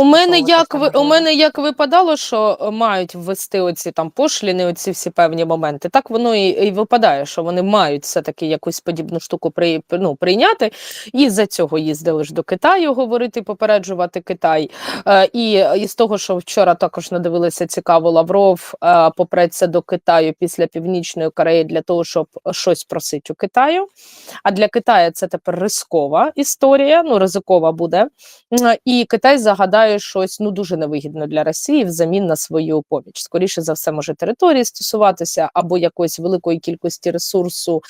У мене як ви у мене як випадало, що е, мають ввести оці там пошліни, оці всі певні моменти. Так воно і, і випадає, що вони мають все таки якусь подібну штуку при, ну, прийняти. І за цього їздили ж до Китаю говорити, попереджувати Китай. Е, і, і з того, що вчора також надивилися цікаво, Лавров е, попреться до Китаю після Північної Кореї для того, щоб щось просити у Китаю. А для Китаю це тепер рискова історія. Ну ризикова буде. І Китай загадає щось ну дуже невигідно для Росії взамін на свою поміч. Скоріше за все, може території стосуватися або якоїсь великої кількості ресурсу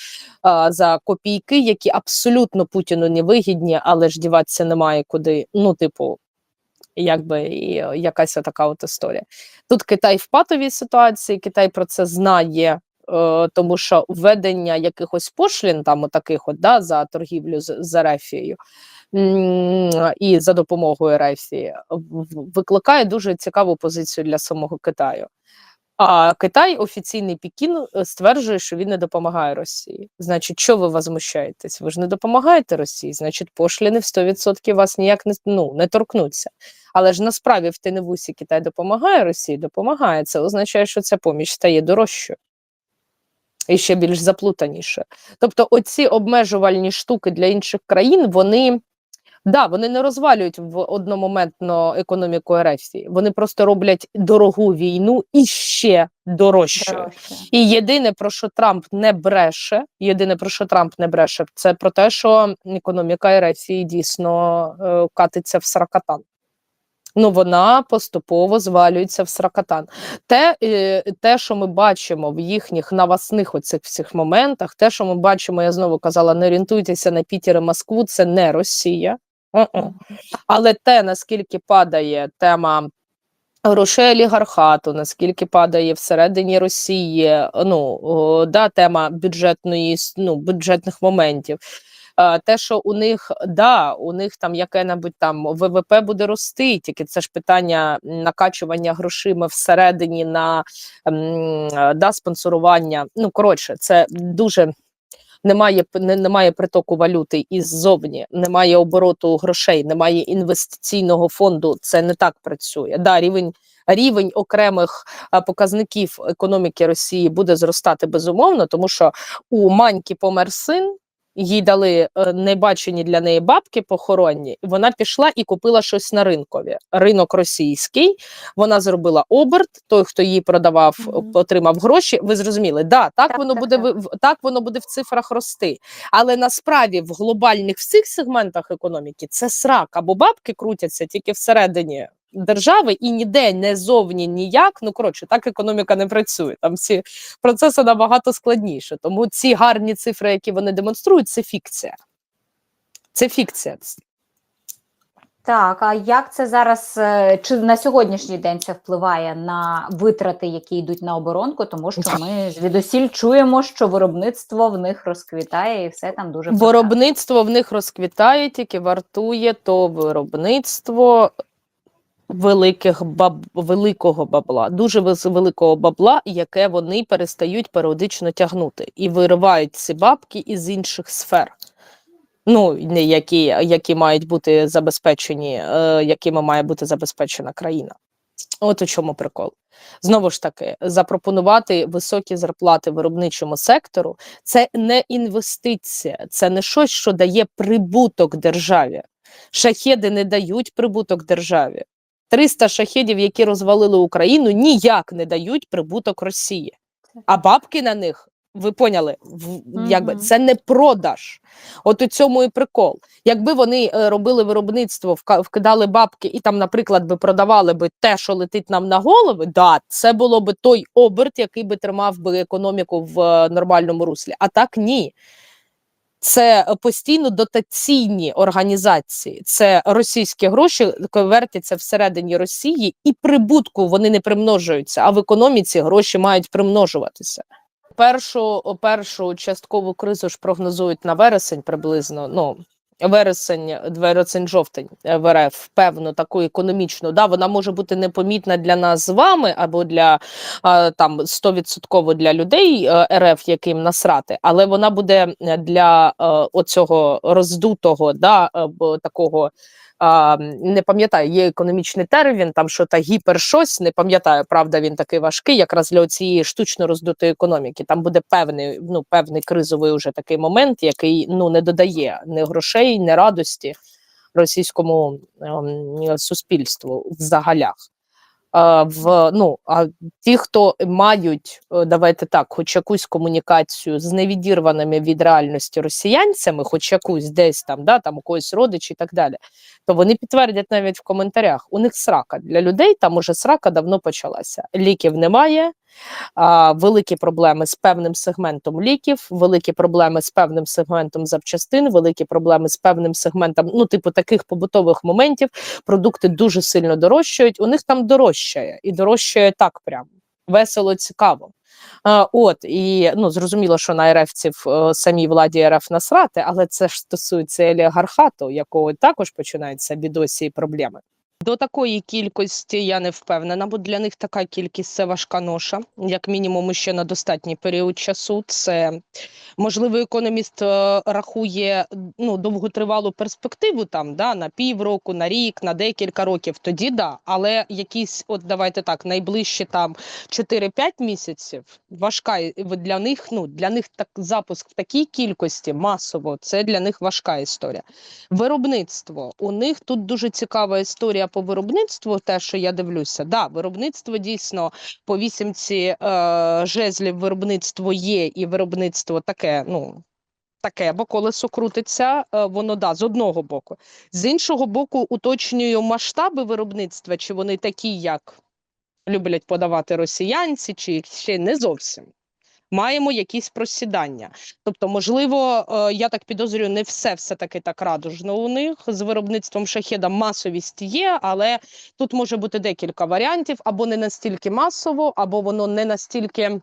а, за копійки, які абсолютно Путіну не вигідні, але ж діватися немає куди. Ну, типу, якби і е, якась така от історія. Тут Китай в патовій ситуації, Китай про це знає. е, Тому що введення якихось пошлін, там таких от да, за торгівлю з, з Ерефією, м, і за допомогою в- викликає дуже цікаву позицію для самого Китаю. А Китай, офіційний Пекін, е, стверджує, що він не допомагає Росії. Значить, що ви возмущаєтесь? Ви ж не допомагаєте Росії, значить, пошліни в 100% вас ніяк не, ну, не торкнуться. Але ж насправді в Теневусі Китай допомагає Росії, допомагає. Це означає, що ця поміч стає дорожчою. І ще більш заплутаніше. Тобто, оці обмежувальні штуки для інших країн, вони да, вони не розвалюють в одномоментно економіку Ерефії. Вони просто роблять дорогу війну і ще дорожчою. Дорожче. І єдине про що Трамп не бреше, єдине про що Трамп не бреше, це про те, що економіка Ерефії дійсно е, катиться в сракатан. Ну, вона поступово звалюється в сракатан. Те, е, те, що ми бачимо в їхніх навасних оцих всіх моментах, те, що ми бачимо, я знову казала, не орієнтуйтеся на Пітер і Москву, це не Росія. Е-е. Але те, наскільки падає тема грошей олігархату, наскільки падає всередині Росії, ну о, да, тема бюджетної ну, бюджетних моментів. Те, що у них да, у них там яке-небудь там ВВП буде рости, тільки це ж питання накачування грошима всередині на да, спонсорування. Ну коротше, це дуже немає немає притоку валюти іззовні, немає обороту грошей, немає інвестиційного фонду. Це не так працює. Да, рівень. Рівень окремих показників економіки Росії буде зростати безумовно, тому що у маньки помер син, їй дали е, небачені для неї бабки похоронні. Вона пішла і купила щось на ринкові. Ринок російський. Вона зробила оберт. Той, хто їй продавав, Мгм. отримав гроші. Ви зрозуміли, да, так, Так, воно так, буде так. так воно буде в цифрах рости. Але насправді в глобальних всіх сегментах економіки це срак або бабки крутяться тільки всередині держави і ніде не зовні ніяк. Ну коротше, так економіка не працює. Там всі процеси набагато складніше. Тому ці гарні цифри, які вони демонструють, це фікція. Це фікція. Так, а як це зараз, е, чи на сьогоднішній день це впливає на витрати, які йдуть на оборонку? Тому що ми звідусіль чуємо, що виробництво в них розквітає і все там дуже. Виробництво в них розквітає, тільки вартує то виробництво великих баб, великого бабла, дуже великого бабла, яке вони перестають періодично тягнути і виривають ці бабки із інших сфер. Ну, які, які мають бути забезпечені, е, якими має бути забезпечена країна. От у чому прикол. Знову ж таки, запропонувати високі зарплати виробничому сектору це не інвестиція, це не щось, що дає прибуток державі. Шахеди не дають прибуток державі. 300 шахедів, які розвалили Україну, ніяк не дають прибуток Росії. А бабки на них, ви поняли, в, якби це не продаж. От у цьому і прикол. Якби вони е, робили виробництво, вкидали бабки і там, наприклад, би продавали би те, що летить нам на голови, да, це було би той оберт, який би тримав би економіку в е, нормальному руслі. А так ні. Це е, постійно дотаційні організації, це російські гроші вертяться всередині Росії, і прибутку вони не примножуються. А в економіці гроші мають примножуватися. Першу першу часткову кризу ж прогнозують на вересень приблизно. Ну вересень, вересень, жовтень е, в РФ, певно, таку економічну. Да, вона може бути непомітна для нас з вами або для там 100% для людей е, РФ, яким насрати, але вона буде е, для е, оцього роздутого, да, е, такого не пам'ятаю, є економічний термін, там що та гіпер щось, не пам'ятаю, правда, він такий важкий, якраз для цієї штучно роздутої економіки. Там буде певний, ну, певний кризовий уже такий момент, який ну не додає ні грошей, ні радості російському ем, суспільству в загалях. В ну а ті, хто мають, е, давайте так, хоч якусь комунікацію з невідірваними від реальності росіянцями, хоч якусь десь там, да, там у когось родичі і так далі, то вони підтвердять навіть в коментарях. У них срака для людей, там уже срака давно почалася. Ліків немає, великі проблеми з певним сегментом ліків, великі проблеми з певним сегментом запчастин, великі проблеми з певним сегментом, ну, типу, таких побутових моментів. Продукти дуже сильно дорожчають. У них там дорожчає і дорожчає так прям весело, цікаво. От і ну зрозуміло, що на РФців е, самій владі РФ насрати, але це ж стосується олігархату, якого також починаються бідосі і проблеми. До такої кількості я не впевнена, бо для них така кількість це важка ноша, як мінімум ще на достатній період часу. Це можливо, економіст е, рахує ну довготривалу перспективу там да на півроку, на рік, на декілька років. Тоді да, але якісь, от давайте так, найближчі там 4-5 місяців важка для них. Ну для них так запуск в такій кількості масово. Це для них важка історія. Виробництво у них тут дуже цікава історія по виробництву. Те, що я дивлюся, да, виробництво дійсно по вісімці е, жезлів виробництво є, і виробництво таке, ну. Таке, бо колесо крутиться, е, воно да, з одного боку. З іншого боку, уточнюю масштаби виробництва, чи вони такі, як люблять подавати росіянці, чи ще не зовсім. Маємо якісь просідання. Тобто, можливо, е, я так підозрюю, не все все-таки так радужно у них. З виробництвом шахеда масовість є, але тут може бути декілька варіантів: або не настільки масово, або воно не настільки.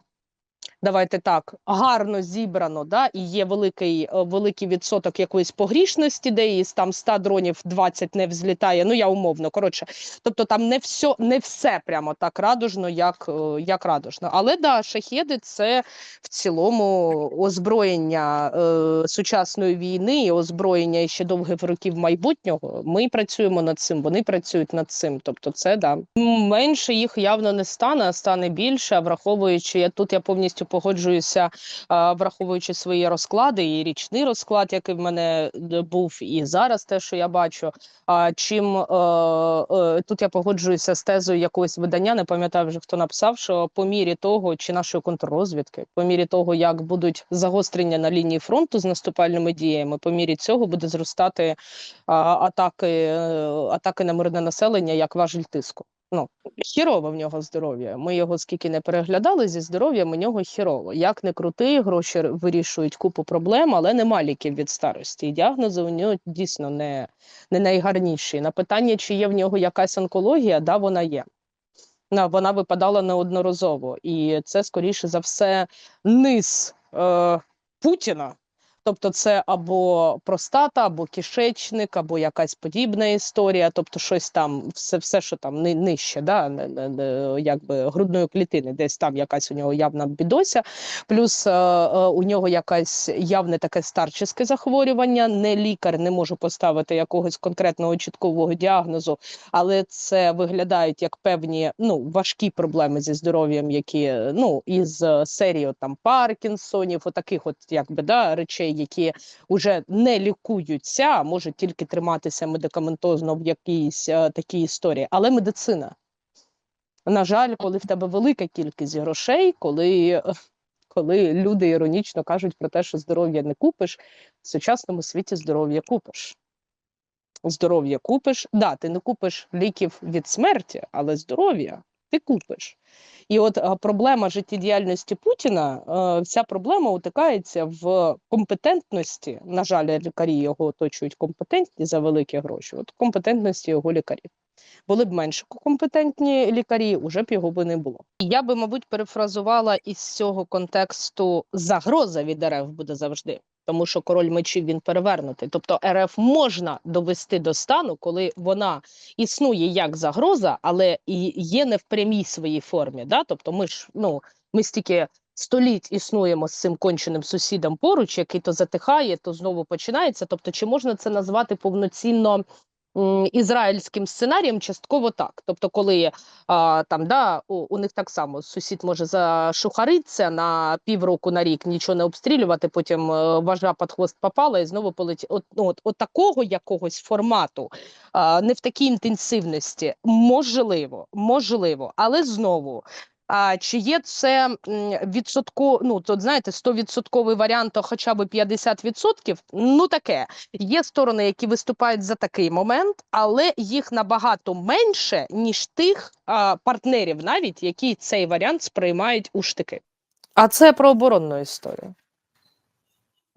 Давайте так гарно зібрано, да, і є великий е, великий відсоток якоїсь погрішності, де із там 100 дронів 20 не взлітає. Ну я умовно коротше. Тобто там не все, не все прямо так радужно, як е, як радужно. Але да, шахеди це в цілому озброєння е, сучасної війни, і озброєння ще довгих років майбутнього. Ми працюємо над цим, вони працюють над цим. Тобто, це да менше їх явно не стане, а стане більше, враховуючи я тут, я повністю погоджуюся, враховуючи свої розклади, і річний розклад, який в мене був, і зараз те, що я бачу. А чим е, е, тут я погоджуюся з тезою якогось видання, не пам'ятаю вже хто написав, що по мірі того, чи нашої контррозвідки, по мірі того, як будуть загострення на лінії фронту з наступальними діями, по мірі цього буде зростати атаки, е, атаки на мирне населення як важіль тиску. Ну, хірово в нього здоров'я. Ми його скільки не переглядали зі здоров'ям, у нього хірово. Як не крути, гроші вирішують купу проблем, але нема ліків від старості. І діагнози у нього дійсно не, не найгарніші. На питання, чи є в нього якась онкологія, да, вона є. Вона випадала неодноразово. І це, скоріше за все, низ е, Путіна. Тобто, це або простата, або кишечник, або якась подібна історія, тобто щось там, все, все що там ни- нижче, да, якби грудної клітини, десь там якась у нього явна бідося, плюс е, е, у нього якесь явне таке старчеське захворювання. Не лікар не може поставити якогось конкретного чіткового діагнозу, але це виглядають як певні ну важкі проблеми зі здоров'ям, які ну із е, серії от, там Паркінсонів, отаких, от якби да речей, які вже не лікуються, можуть тільки триматися медикаментозно в якійсь е, такій історії. Але медицина. На жаль, коли в тебе велика кількість грошей, коли, коли люди іронічно кажуть про те, що здоров'я не купиш, в сучасному світі здоров'я купиш. Здоров'я купиш. Да, ти не купиш ліків від смерті, але здоров'я ти купиш. І от проблема життєдіяльності Путіна, е, вся проблема утикається в компетентності. На жаль, лікарі його оточують компетентні за великі гроші. От компетентності його лікарів. Були б менш компетентні лікарі, уже б його би не було. Я би, мабуть, перефразувала із цього контексту загроза від РФ буде завжди, тому що король мечів він перевернутий. Тобто РФ можна довести до стану, коли вона існує як загроза, але і є не в прямій своїй формі. Да? Тобто, ми ж ну ми стільки століть існуємо з цим конченим сусідом поруч, який то затихає, то знову починається. Тобто, чи можна це назвати повноцінно? Ізраїльським сценарієм, частково так. Тобто, коли а, там да, у, у них так само сусід може зашухаритися на півроку на рік, нічого не обстрілювати, потім е, важа під хвост попала і знову полетіла. От, ну, от, от такого якогось формату, а, не в такій інтенсивності, можливо, можливо, але знову. А чи є це відсотко, ну тут знаєте, 100% варіант, то хоча б 50%? Ну таке. Є сторони, які виступають за такий момент, але їх набагато менше, ніж тих а, партнерів, навіть які цей варіант сприймають у штики. А це про оборонну історію.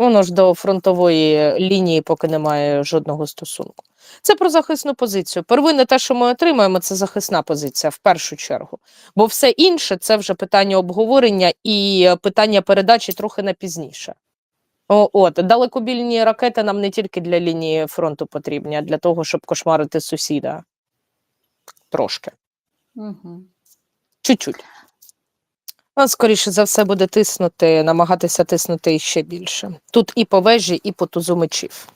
Воно ж до фронтової лінії поки немає жодного стосунку. Це про захисну позицію. Первинне те, що ми отримаємо, це захисна позиція в першу чергу. Бо все інше це вже питання обговорення і е, питання передачі трохи на пізніше. О, от далекобільні ракети нам не тільки для лінії фронту потрібні, а для того, щоб кошмарити сусіда. Трошки. Угу. Чуть-чуть. А скоріше за все буде тиснути, намагатися тиснути іще більше. Тут і по вежі, і по тузу мечів.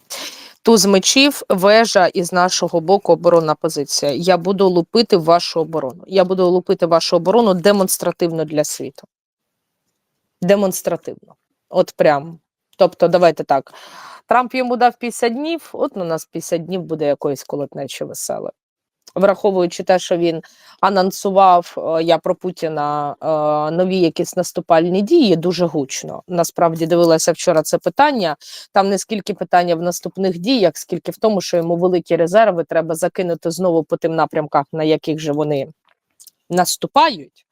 Туз мечів, вежа із нашого боку оборонна позиція. Я буду лупити вашу оборону. Я буду лупити вашу оборону демонстративно для світу. Демонстративно. От прям. Тобто, давайте так. Трамп йому дав 50 днів, от у нас 50 днів буде якоїсь колотнечі веселе. Враховуючи те, що він анонсував е, я про Путіна е, нові якісь наступальні дії, дуже гучно. Насправді дивилася вчора це питання. Там не скільки питання в наступних діях, скільки в тому, що йому великі резерви треба закинути знову по тим напрямках, на яких же вони наступають.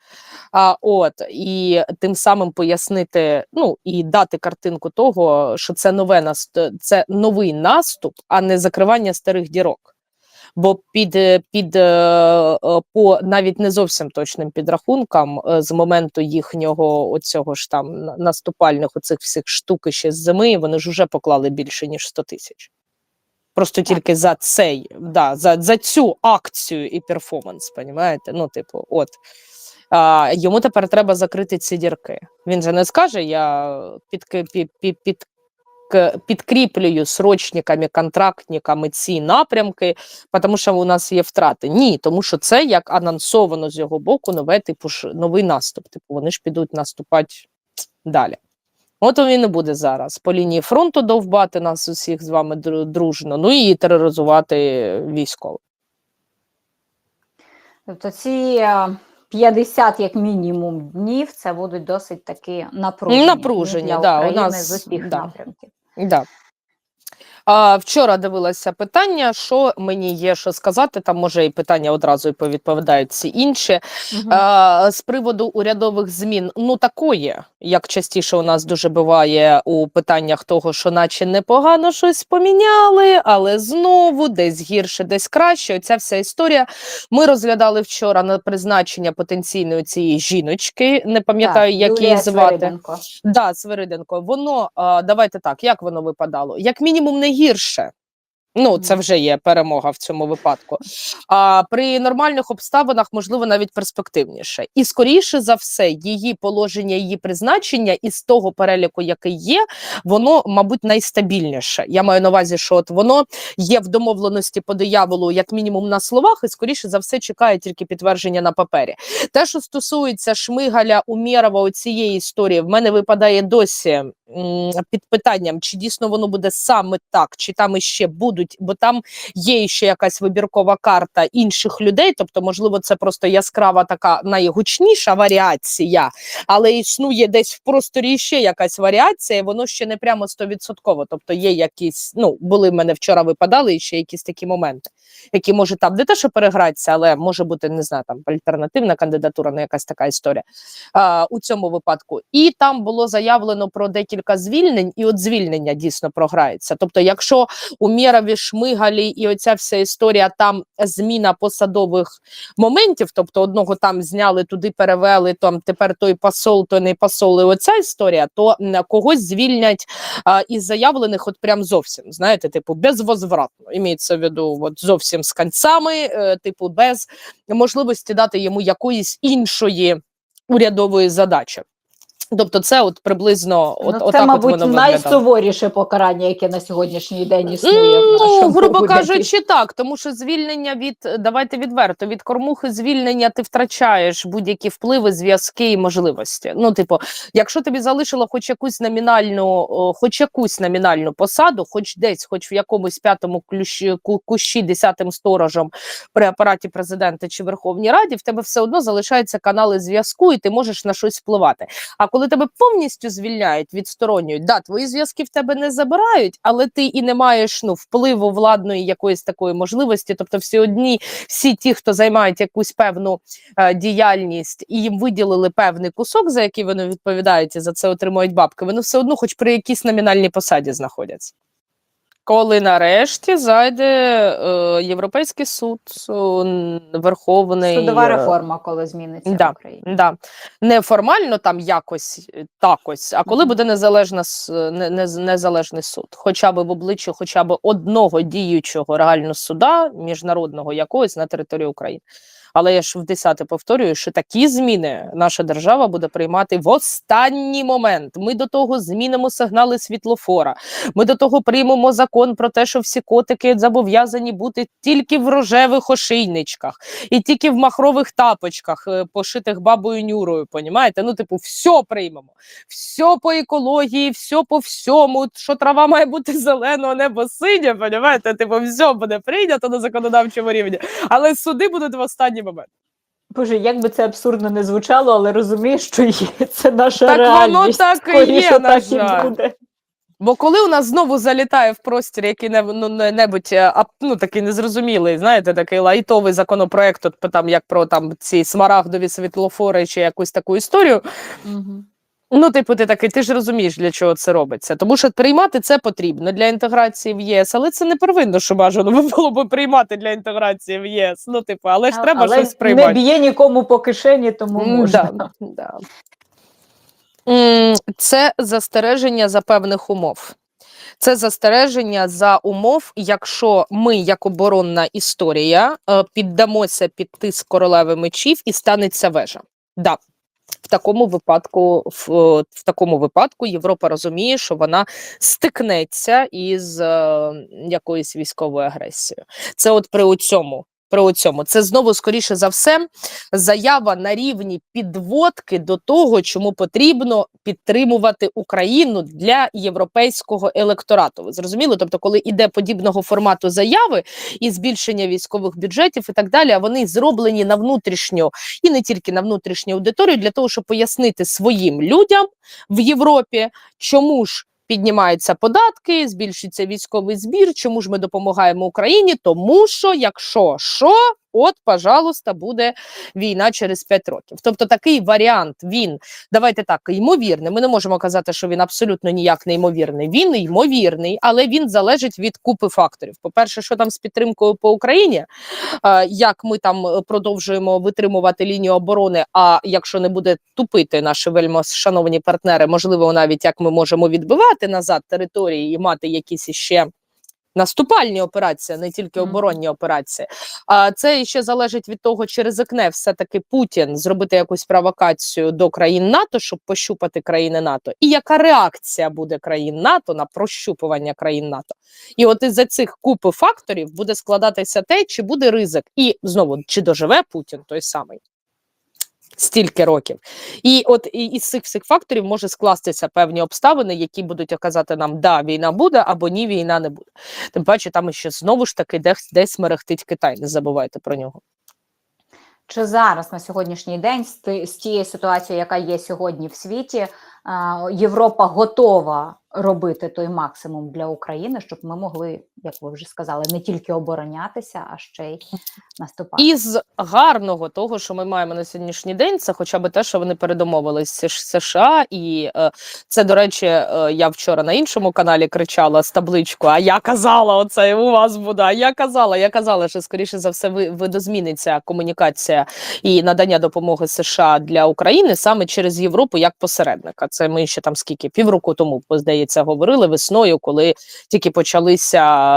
А, от і тим самим пояснити, ну і дати картинку того, що це нове це новий наступ, а не закривання старих дірок. Бо під, під е, е, по навіть не зовсім точним підрахункам, е, з моменту їхнього оцього ж там наступальних оцих всіх штук ще з зими, вони ж вже поклали більше ніж 100 тисяч. Просто тільки за цей, да, за, за цю акцію і перформанс, понімаєте? Ну, типу, от. А, йому тепер треба закрити ці дірки. Він же не скаже, я під, під, під, під, підкріплюю срочниками, контрактниками ці напрямки, тому що у нас є втрати. Ні, тому що це як анонсовано з його боку нове, типу новий наступ. Типу, вони ж підуть наступати далі. От він і буде зараз по лінії фронту довбати нас усіх з вами дружно, ну і тероризувати військових. Тобто ці е, 50 як мінімум днів це будуть досить таки напружені, Напружені, для да, у нас, з усіх да. напрямків. Да. А, вчора дивилася питання, що мені є що сказати. Там може і питання одразу і повідповідають всі інші. Мгм. А, з приводу урядових змін, ну такої, як частіше у нас дуже буває у питаннях того, що наче непогано щось поміняли, але знову десь гірше, десь краще. Оця вся історія. Ми розглядали вчора на призначення потенційної цієї жіночки. Не пам'ятаю, як її звати. Свириденко. Да, Свириденко, воно а, давайте так, як воно випадало? Як мінімум не гірше. Ну, це вже є перемога в цьому випадку. А при нормальних обставинах, можливо, навіть перспективніше. І скоріше за все, її положення, її призначення із того переліку, який є, воно, мабуть, найстабільніше. Я маю на увазі, що от воно є в домовленості по дияволу, як мінімум на словах, і скоріше за все чекає тільки підтвердження на папері. Те, що стосується Шмигаля Умєрова, цієї історії, в мене випадає досі м, під питанням, чи дійсно воно буде саме так, чи там іще будуть, бо там є ще якась вибіркова карта інших людей. Тобто, можливо, це просто яскрава така найгучніша варіація, але існує десь в просторі ще якась варіація, воно ще не прямо стовідсотково. Тобто є якісь, ну були в мене вчора випадали ще якісь такі моменти, які може там не те, що перегратися, але може бути не знаю, там альтернативна кандидатура, не якась така історія а, у цьому випадку. І там було заявлено про декілька звільнень, і от звільнення дійсно програється. Тобто, якщо у Мєрові, Шмигалі і оця вся історія, там зміна посадових моментів, тобто одного там зняли, туди перевели, там тепер той посол, той не посол, і оця історія, то когось звільнять а, із заявлених, от прям зовсім, знаєте, типу, безвозвратно. Імеється в виду, от зовсім з кінцями, е, типу, без можливості дати йому якоїсь іншої урядової задачі. Тобто, це от приблизно от, ну, це, отак мабуть, от воно виглядало. найсуворіше покарання, яке на сьогоднішній день існує. в Ну, грубо уряді. кажучи, так, тому що звільнення від давайте відверто від кормухи звільнення ти втрачаєш будь-які впливи, зв'язки і можливості. Ну, типу, якщо тобі залишило хоч якусь номінальну, хоч якусь номінальну посаду, хоч десь, хоч в якомусь п'ятому ключі, ку- кущі, десятим сторожем при апараті президента чи Верховній Раді, в тебе все одно залишаються канали зв'язку, і ти можеш на щось впливати. А коли тебе повністю звільняють, відсторонюють, да, твої зв'язки в тебе не забирають, але ти і не маєш ну впливу владної якоїсь такої можливості. Тобто, всі одні, всі ті, хто займають якусь певну е, діяльність і їм виділили певний кусок, за який вони відповідають і за це отримують бабки, вони все одно, хоч при якійсь номінальній посаді, знаходяться. Коли нарешті зайде е, Європейський суд, е, Верховний Судова е, реформа, коли зміниться Да. в Україні. Да. Не формально там якось такось, а коли буде незалежна незалежний суд, хоча б в обличчі хоча б одного діючого реально суда, міжнародного якогось на території України. Але я ж в десяте повторюю, що такі зміни наша держава буде приймати в останній момент. Ми до того змінимо сигнали світлофора. Ми до того приймемо закон про те, що всі котики зобов'язані бути тільки в рожевих ошейничках і тільки в махрових тапочках, е, пошитих бабою Нюрою. Понімаєте? Ну, типу, все приймемо. Все по екології, все по всьому. Що трава має бути зеленого, небо синє, понімаєте? Типу, все буде прийнято на законодавчому рівні. Але суди будуть в останній момент. Боже, як би це абсурдно не звучало, але розумієш, що є. Це наша Так воно реальність. так і є, на так і буде. Бо коли у нас знову залітає в простір який не, ну, небудь е, ну, такий незрозумілий, знаєте, такий лайтовий законопроект, от, там, як про там, ці смарагдові світлофори чи якусь таку історію, Мгм. Ну, типу, ти такий, ти ж розумієш, для чого це робиться. Тому що приймати це потрібно для інтеграції в єС, але це не первинно, що бажано би було б приймати для інтеграції в єС. Ну, типу, але ж треба Але щось не приймати. б'є нікому по кишені, тому можна. Да, да. Це застереження за певних умов. Це застереження за умов, якщо ми, як оборонна історія, е, піддамося під тиск королеви мечів і станеться вежа. Да. Такому випадку, в, е, в такому випадку Європа розуміє, що вона стикнеться із е, якоюсь військовою агресією. Це от при цьому. При цьому це знову скоріше за все заява на рівні підводки до того, чому потрібно підтримувати Україну для європейського електорату. Ви зрозуміли? Тобто, коли іде подібного формату заяви і збільшення військових бюджетів і так далі, а вони зроблені на внутрішню і не тільки на внутрішню аудиторію, для того, щоб пояснити своїм людям в Європі, чому ж. Піднімаються податки, збільшується військовий збір. Чому ж ми допомагаємо Україні? Тому що, якщо що, от, пожалуйста, буде війна через 5 років. Тобто такий варіант він давайте так, ймовірний. Ми не можемо казати, що він абсолютно ніяк не ймовірний. Він ймовірний, але він залежить від купи факторів. По-перше, що там з підтримкою по Україні, е, як ми там продовжуємо витримувати лінію оборони. А якщо не буде тупити наші вельмо шановні партнери, можливо, навіть як ми можемо відбивати назад території і мати якісь іще. Наступальні операції, не тільки оборонні операції. А це ще залежить від того, чи ризикне все-таки Путін зробити якусь провокацію до країн НАТО, щоб пощупати країни НАТО, і яка реакція буде країн НАТО на прощупування країн НАТО. І от із за цих купи факторів буде складатися те, чи буде ризик, і знову чи доживе Путін той самий. Стільки років, і от із цих всіх факторів може скластися певні обставини, які будуть казати нам, да, війна буде або ні, війна не буде. Тим паче, там ще знову ж таки десь, десь мерехтить Китай. Не забувайте про нього. Чи зараз на сьогоднішній день з, тією ситуацією, яка є сьогодні в світі, Європа готова робити той максимум для України, щоб ми могли, як ви вже сказали, не тільки оборонятися, а ще й наступати. Із гарного того, що ми маємо на сьогоднішній день, це хоча б те, що вони передомовились з США, і е, це, до речі, е, я вчора на іншому каналі кричала з табличку. А я казала, оце у вас буде. А я казала, я казала, що скоріше за все ви- видозміниться комунікація і надання допомоги США для України саме через Європу як посередника. Це ми ще там скільки півроку тому здається говорили весною, коли тільки почалися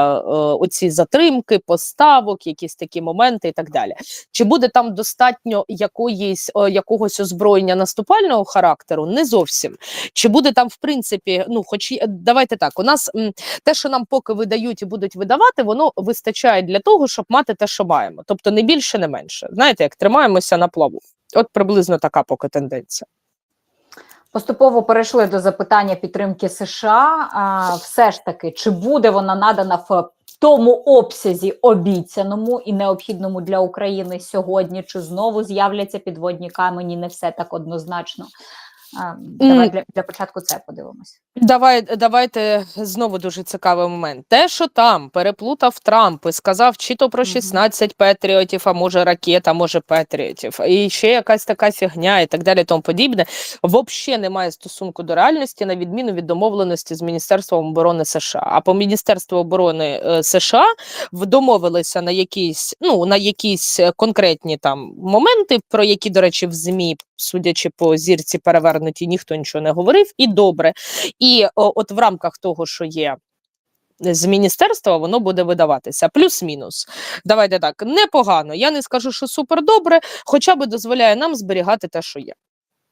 оці затримки, поставок, якісь такі моменти і так далі. Чи буде там достатньо якоїсь е, якогось озброєння наступального характеру? Не зовсім. Чи буде там, в принципі, ну, хоч давайте так, у нас те, що нам поки видають і будуть видавати, воно вистачає для того, щоб мати те, що маємо. Тобто не більше, не менше. Знаєте, як тримаємося на плаву. От приблизно така поки тенденція. Поступово перейшли до запитання підтримки США. Все ж таки, чи буде вона надана в тому обсязі обіцяному і необхідному для України сьогодні? Чи знову з'являться підводні камені? Не все так однозначно. Давай для, для початку це подивимося. Давай, давайте знову дуже цікавий момент. Те, що там переплутав Трамп і сказав, чи то про Мгм. 16 патріотів, а може ракет, а може патріотів, і ще якась така фігня, і так далі, тому подібне, взагалі не має стосунку до реальності, на відміну від домовленості з Міністерством оборони США. А по Міністерству оборони е, США домовилися на якісь, ну на якісь конкретні там моменти, про які, до речі, в ЗМІ, судячи по зірці перевернуті, ніхто нічого не говорив, і добре. І о, от в рамках того, що є з міністерства, воно буде видаватися. Плюс-мінус. Давайте так, непогано. Я не скажу, що супер добре, хоча б дозволяє нам зберігати те, що є.